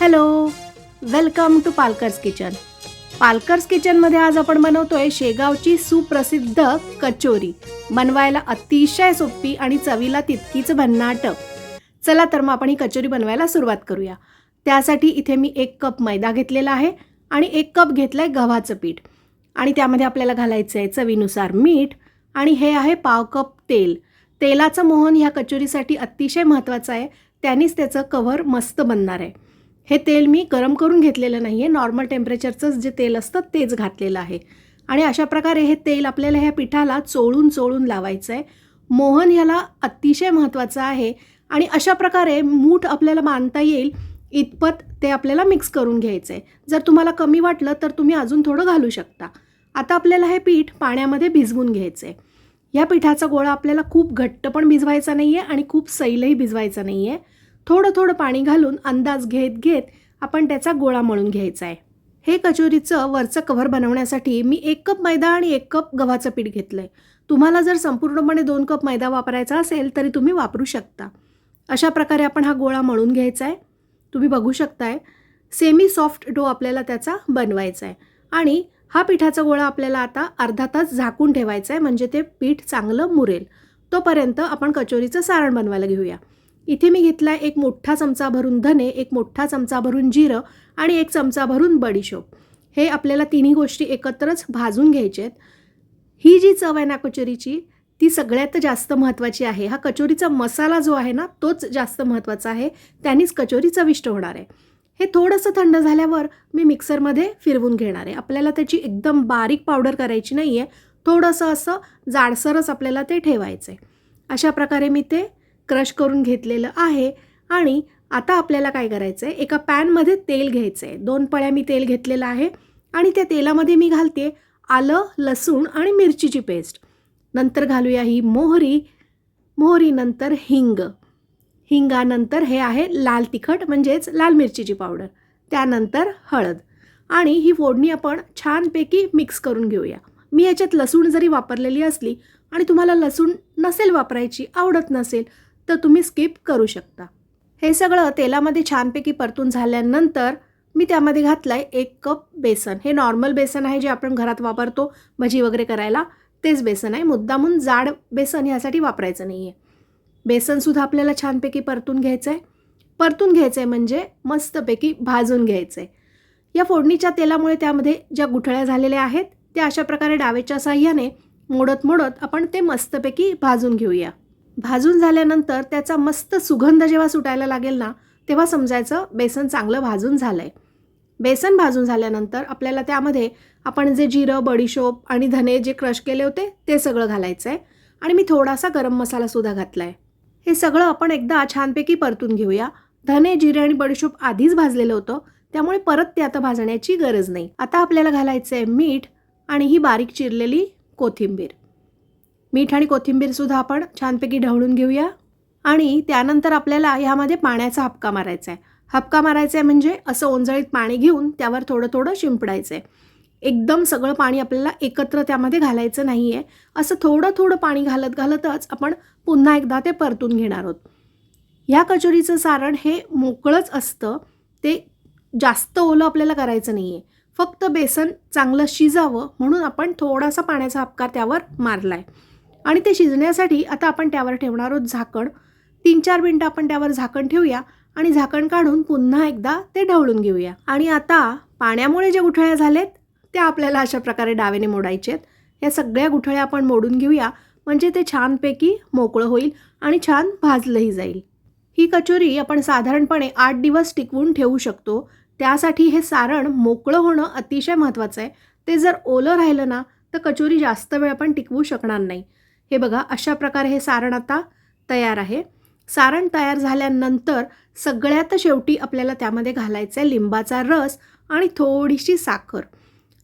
Hello welcome to Palkar's kitchen. Palkar's किचनमध्ये आज आपण बनवतोय शेगावची सुप्रसिद्ध कचोरी. बनवायला अतिशय सोपी आणि चवीला तितकीच भन्नाट. चला तर मग आपण ही कचोरी बनवायला सुरुवात करूया. त्यासाठी इथे मी एक कप मैदा घेतलेला आहे आणि एक कप घेतलं आहे गव्हाचं पीठ. आणि त्यामध्ये आपल्याला घालायचं आहे चवीनुसार मीठ आणि हे आहे पाव कप तेल. तेलाचं मोहन ह्या कचोरीसाठी अतिशय महत्त्वाचं आहे. त्यानीच त्याचं कव्हर मस्त बनणार आहे. हे तेल मी गरम करून घेतलेलं नाही आहे नॉर्मल टेम्परेचरचंच जे तेल असतं तेच घातलेलं आहे. आणि अशा प्रकारे हे तेल आपल्याला ह्या पिठाला चोळून चोळून लावायचं आहे मोहन ह्याला अतिशय महत्त्वाचं आहे. आणि अशा प्रकारे मूठ आपल्याला बांधता येईल इतपत ते आपल्याला मिक्स करून घ्यायचं आहे जर तुम्हाला कमी वाटलं तर तुम्ही अजून थोडं घालू शकता. आता आपल्याला हे पीठ पाण्यामध्ये भिजवून घ्यायचं आहे या पिठाचा गोळा आपल्याला खूप घट्ट पण भिजवायचा नाही आहे आणि खूप सैलही भिजवायचा नाही आहे थोडं थोडं पाणी घालून अंदाज घेत घेत आपण त्याचा गोळा मळून घ्यायचा आहे हे कचोरीचं वरचं कव्हर बनवण्यासाठी मी एक कप मैदा आणि एक कप गव्हाचं पीठ घेतलं आहे तुम्हाला जर संपूर्णपणे दोन कप मैदा वापरायचा असेल तरी तुम्ही वापरू शकता. अशा प्रकारे आपण हा गोळा मळून घ्यायचा आहे तुम्ही बघू शकताय सेमी सॉफ्ट डो आपल्याला त्याचा बनवायचा आहे आणि हा पिठाचा गोळा आपल्याला आता अर्धा तास झाकून ठेवायचा आहे म्हणजे ते पीठ चांगलं मुरेल. तोपर्यंत आपण कचोरीचं सारण बनवायला घेऊया. इथे मी घेतला आहे एक मोठा चमचा भरून धने एक मोठा चमचा भरून जिरं आणि एक चमचा भरून बडीशोप. हे आपल्याला तिन्ही गोष्टी एकत्रच भाजून घ्यायचे आहेत ही जी चव आहे ना कचोरीची ती सगळ्यात जास्त महत्त्वाची आहे. हा कचोरीचा मसाला जो आहे ना तोच जास्त महत्त्वाचा आहे. त्यानीच कचोरी चविष्ट होणार आहे. हे थोडंसं थंड झाल्यावर मी मिक्सरमध्ये फिरवून घेणार आहे. आपल्याला त्याची एकदम बारीक पावडर करायची नाही आहे थोडंसं असं जाडसरच आपल्याला ते ठेवायचं आहे अशा प्रकारे मी ते क्रश करून घेतलेलं आहे आणि आता आपल्याला काय करायचं आहे एका पॅनमध्ये तेल घ्यायचं आहे दोन पळ्या मी तेल घेतलेलं आहे आणि त्या तेलामध्ये मी घालते आलं लसूण आणि मिरचीची पेस्ट. नंतर घालूया ही मोहरी. मोहरीनंतर हिंग. हिंगानंतर हे आहे लाल तिखट म्हणजेच लाल मिरचीची पावडर. त्यानंतर हळद. आणि ही फोडणी आपण छानपैकी मिक्स करून घेऊया. मी याच्यात लसूण जरी वापरलेली असली आणि तुम्हाला लसूण नसेल वापरायची आवडत नसेल तर तुम्ही स्किप करू शकता. हे सगळं तेलामध्ये छानपैकी परतून झाल्यानंतर मी त्यामध्ये घातलं आहे एक कप बेसन. हे नॉर्मल बेसन आहे जे आपण घरात वापरतो भजी वगैरे करायला तेच बेसन आहे. मुद्दामून जाड बेसन ह्यासाठी वापरायचं नाही आहे बेसनसुद्धा आपल्याला छानपैकी परतून घ्यायचं आहे परतून घ्यायचं आहे म्हणजे मस्तपैकी भाजून घ्यायचं आहे या फोडणीच्या तेलामुळे त्यामध्ये ज्या गुठळ्या झालेल्या आहेत त्या अशा प्रकारे डावेच्या साह्याने मोडत मोडत आपण ते मस्तपैकी भाजून घेऊया. भाजून झाल्यानंतर त्याचा मस्त सुगंध जेव्हा सुटायला लागेल ना तेव्हा समजायचं बेसन चांगलं भाजून झालं आहे बेसन भाजून झाल्यानंतर आपल्याला त्यामध्ये आपण जे जिरं बडीशोप आणि धने जे क्रश केले होते ते सगळं घालायचं आहे आणि मी थोडासा गरम मसालासुद्धा घातला आहे हे सगळं आपण एकदा छानपैकी परतून घेऊया. धने जिरे आणि बडीशोप आधीच भाजलेलं होतं त्यामुळे परत ते आता भाजण्याची गरज नाही. आता आपल्याला घालायचं आहे मीठ आणि ही बारीक चिरलेली कोथिंबीर. मीठ आणि कोथिंबीरसुद्धा आपण छानपैकी ढवळून घेऊया. आणि त्यानंतर आपल्याला ह्यामध्ये पाण्याचा हपका मारायचा आहे. हपका मारायचा आहे म्हणजे असं ओंजळीत पाणी घेऊन त्यावर थोडं थोडं शिंपडायचं आहे. एकदम सगळं पाणी आपल्याला एकत्र त्यामध्ये घालायचं नाही आहे असं थोडं थोडं पाणी घालत घालतच आपण पुन्हा एकदा ते परतून घेणार आहोत. ह्या कचोरीचं सारण हे मोकळंच असतं. ते जास्त ओलं आपल्याला करायचं नाही आहे फक्त बेसन चांगलं शिजावं म्हणून आपण थोडासा पाण्याचा हपका त्यावर मारला आहे आणि ते शिजण्यासाठी आता आपण त्यावर ठेवणार आहोत झाकण. तीन चार मिनटं आपण त्यावर झाकण ठेवूया आणि झाकण काढून पुन्हा एकदा ते ढवळून घेऊया. आणि आता पाण्यामुळे जे गुठळ्या झालेत त्या आपल्याला अशा प्रकारे डावेने मोडायचे आहेत. या सगळ्या गुठळ्या आपण मोडून घेऊया म्हणजे ते छानपैकी मोकळं होईल आणि छान भाजलंही जाईल. ही कचोरी आपण साधारणपणे आठ दिवस टिकवून ठेवू शकतो. त्यासाठी हे सारण मोकळं होणं अतिशय महत्त्वाचं आहे. ते जर ओलं राहिलं ना तर कचोरी जास्त वेळ आपण टिकवू शकणार नाही. हे बघा अशा प्रकारे हे सारण आता तयार आहे. सारण तयार झाल्यानंतर सगळ्यात शेवटी आपल्याला त्यामध्ये घालायचं आहे लिंबाचा रस आणि थोडीशी साखर.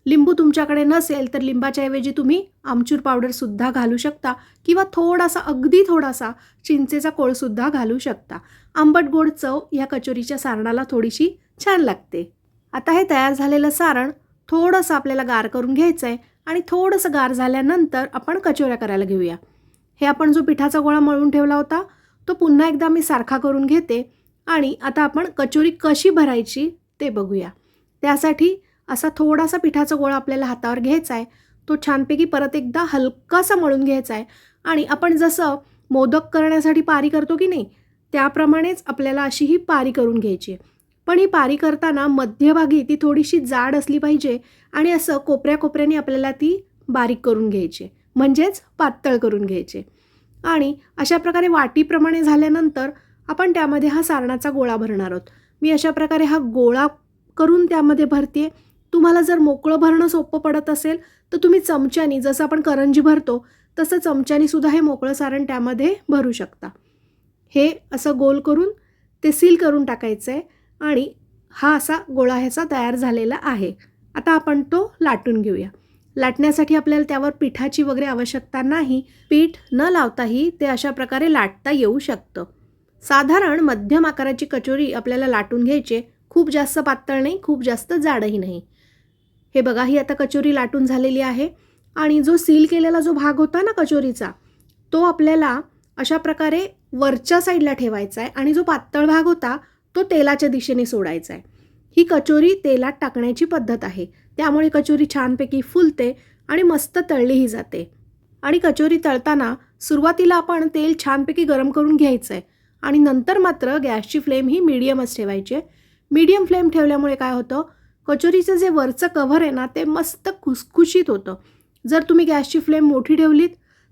लिंबू तुमच्याकडे नसेल तर लिंबाच्या ऐवजी तुम्ही आमचूर पावडरसुद्धा घालू शकता किंवा थोडासा अगदी थोडासा चिंचेचा कोळसुद्धा घालू शकता. आंबट गोड चव या कचोरीच्या सारणाला थोडीशी छान लागते. आता हे तयार झालेलं सारण थोडंसं आपल्याला गार करून घ्यायचं आहे आणि थोडंसं गार झाल्यानंतर आपण कचोऱ्या करायला घेऊया. हे आपण जो पिठाचा गोळा मळून ठेवला होता तो पुन्हा एकदा मी सारखा करून घेते आणि आता आपण कचोरी कशी भरायची ते बघूया. त्यासाठी असा थोडासा पिठाचा गोळा आपल्याला हातावर घ्यायचा आहे. तो छानपैकी परत एकदा हलकासा मळून घ्यायचा आहे आणि आपण जसं मोदक करण्यासाठी पारी करतो की नाही त्याप्रमाणेच आपल्याला अशी ही पारी करून घ्यायची आहे. पण ही पारी करताना मध्यभागी ती थोडीशी जाड असली पाहिजे आणि असं कोपऱ्या कोपऱ्याने आपल्याला ती बारीक करून घ्यायची. म्हणजेच पातळ करून घ्यायचे. आणि अशा प्रकारे वाटीप्रमाणे झाल्यानंतर आपण त्यामध्ये हा सारणाचा गोळा भरणार आहोत. मी अशा प्रकारे हा गोळा करून त्यामध्ये भरते तुम्हाला जर मोकळं भरणं सोपं पडत असेल तर तुम्ही चमच्यानी जसं आपण करंजी भरतो तसं चमच्यानी सुद्धा हे मोकळं सारण त्यामध्ये भरू शकता. हे असं गोल करून ते सील करून टाकायचं आहे आणि हा असा गोळा ह्याचा तयार झालेला आहे. आता आपण तो लाटून घेऊया. लाटण्यासाठी आपल्याला त्यावर पिठाची वगैरे आवश्यकता नाही. पीठ न लावताही ते अशा प्रकारे लाटता येऊ शकतं. साधारण मध्यम आकाराची कचोरी आपल्याला लाटून घ्यायची खूप जास्त पातळ नाही खूप जास्त जाडही नाही. हे बघा ही आता कचोरी लाटून झालेली आहे. आणि जो सील केलेला जो भाग होता ना कचोरीचा तो आपल्याला अशा प्रकारे वरच्या साईडला ठेवायचा आहे. आणि जो पातळ भाग होता तो तेलाच्या दिशेने सोडायचा आहे ही कचोरी तेलात टाकण्याची पद्धत आहे. त्यामुळे कचोरी छानपैकी फुलते आणि मस्त तळलीही जाते. आणि कचोरी तळताना सुरुवातीला आपण तेल छानपैकी गरम करून घ्यायचं आहे आणि नंतर मात्र गॅसची फ्लेम ही मीडियमच ठेवायची. आहे मीडियम फ्लेम ठेवल्यामुळे काय होतं? कचोरीचं जे वरचं कव्हर आहे ना ते मस्त खुसखुशीत होतं. जर तुम्ही गॅसची फ्लेम मोठी ठेवलीत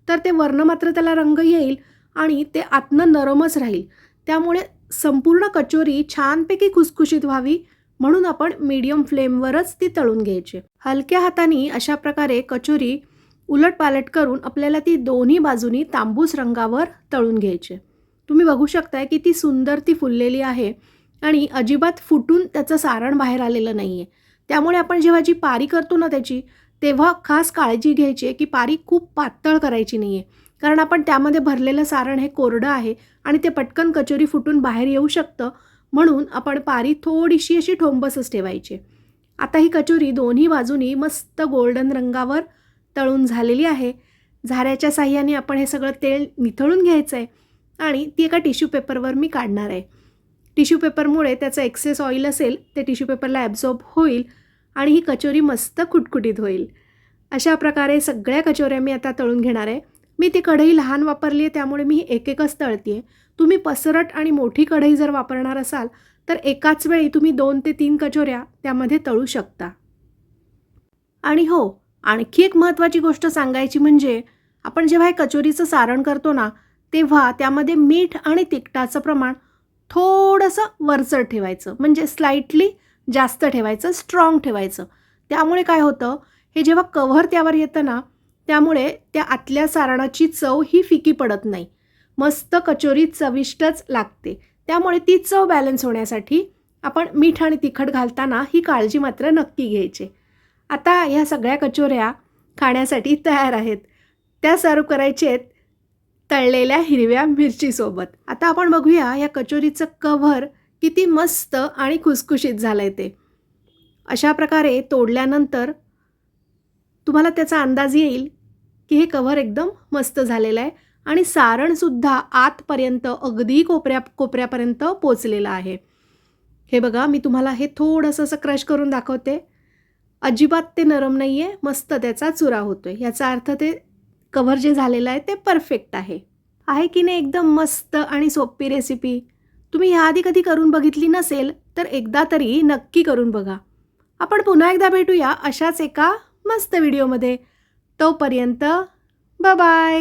तर ते वरनं मात्र त्याला रंग येईल आणि ते आतनं नरमच राहील. त्यामुळे संपूर्ण कचोरी छानपैकी खुसखुशीत व्हावी म्हणून आपण मीडियम फ्लेमवरच ती तळून घ्यायची. हलक्या हाताने अशा प्रकारे कचोरी उलटपालट करून आपल्याला ती दोन्ही बाजूनी तांबूस रंगावर तळून घ्यायचे. तुम्ही बघू शकताय की ती सुंदर ती फुललेली आहे आणि अजिबात फुटून त्याचं सारण बाहेर आलेलं नाही आहे त्यामुळे आपण जेव्हा जी पारी करतो ना त्याची तेव्हा खास काळजी घ्यायची आहे की पारी खूप पातळ करायची नाही आहे कारण आपण त्यामध्ये भरलेलं सारण हे कोरडं आहे आणि ते पटकन कचोरी फुटून बाहेर येऊ शकतं. म्हणून आपण पारी थोडीशी अशी ठोंबसच ठेवायची. आता ही कचोरी दोन्ही बाजूनी मस्त गोल्डन रंगावर तळून झालेली आहे. झाऱ्याच्या साह्याने आपण हे सगळं तेल निथळून घ्यायचं आहे आणि ती एका टिश्यू पेपरवर मी काढणार आहे. टिश्यू पेपरमुळे त्याचं एक्सेस ऑइल असेल ते टिश्यू पेपरला ॲब्झॉर्ब होईल आणि ही कचोरी मस्त कुटकुटीत होईल. अशा प्रकारे सगळ्या कचोऱ्या मी आता तळून घेणार आहे. मी ती कढई लहान वापरली आहे त्यामुळे मी एक एकच तळते तुम्ही पसरट आणि मोठी कढई जर वापरणार असाल तर एकाच वेळी तुम्ही दोन ते तीन कचोऱ्या त्यामध्ये तळू शकता. आणि हो आणखी एक महत्त्वाची गोष्ट सांगायची म्हणजे आपण जेव्हा हे कचोरीचं सारण करतो ना तेव्हा त्यामध्ये मीठ आणि तिखटाचं प्रमाण थोडंसं वरचढ ठेवायचं. म्हणजे स्लाइटली जास्त ठेवायचं स्ट्रॉंग ठेवायचं. त्यामुळे काय होतं हे जेव्हा कव्हर त्यावर येतं ना त्यामुळे त्या आतल्या सारणाची चव ही फिकी पडत नाही. मस्त कचोरी चविष्टच लागते. त्यामुळे ती चव बॅलन्स होण्यासाठी आपण मीठ आणि तिखट घालताना ही काळजी मात्र नक्की घ्यायची. आता ह्या सगळ्या कचोऱ्या खाण्यासाठी तयार आहेत. त्या सर्व करायचे आहेत तळलेल्या हिरव्या मिरचीसोबत. आता आपण बघूया या कचोरीचं कव्हर किती मस्त आणि खुसखुशीत झालं आहे ते. अशा प्रकारे तोडल्यानंतर तुम्हाला त्याचा अंदाज येईल की हे कव्हर एकदम मस्त झालेलं आहे आणि सारणसुद्धा आतपर्यंत अगदी कोपऱ्या कोपऱ्यापर्यंत पोचलेलं आहे. हे बघा मी तुम्हाला हे थोडंसं असं क्रश करून दाखवते. अजिबात ते नरम नाही आहे मस्त त्याचा चुरा होतो आहे याचा अर्थ ते कव्हर जे झालेलं आहे ते परफेक्ट आहे. आहे की नाही एकदम मस्त आणि सोपी रेसिपी तुम्ही ह्याआधी कधी करून बघितली नसेल तर एकदा तरी नक्की करून बघा. आपण पुन्हा एकदा भेटूया अशाच एका मस्त व्हिडिओमध्ये तोपर्यंत बाय